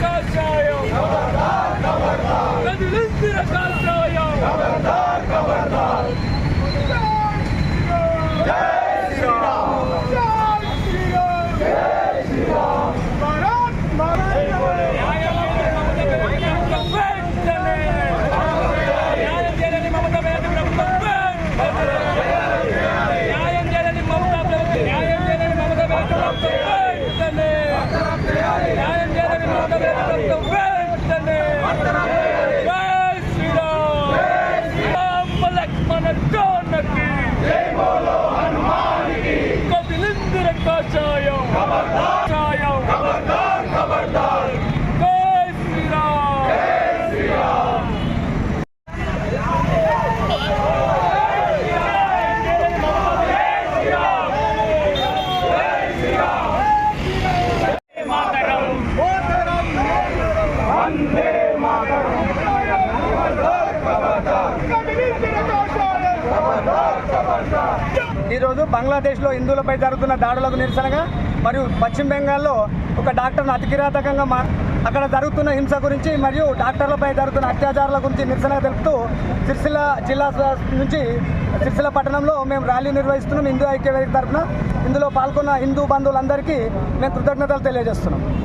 come on Kaşa'yı. Kabartan, kabartan. Hadi lütfen kalk. Hanuman की कपिलिंद्र का ఈరోజు బంగ్లాదేశ్లో హిందువులపై జరుగుతున్న దాడులకు నిరసనగా మరియు పశ్చిమ బెంగాల్లో ఒక డాక్టర్ను అతి కిరాతకంగా మా అక్కడ జరుగుతున్న హింస గురించి మరియు డాక్టర్లపై జరుగుతున్న అత్యాచారాల గురించి నిరసన తెలుపుతూ సిరిసిల్ల జిల్లా నుంచి సిరిసిల్ల పట్టణంలో మేము ర్యాలీ నిర్వహిస్తున్నాం. హిందూ ఐక్యవేదిక తరఫున ఇందులో పాల్గొన్న హిందూ బంధువులందరికీ మేము కృతజ్ఞతలు తెలియజేస్తున్నాం.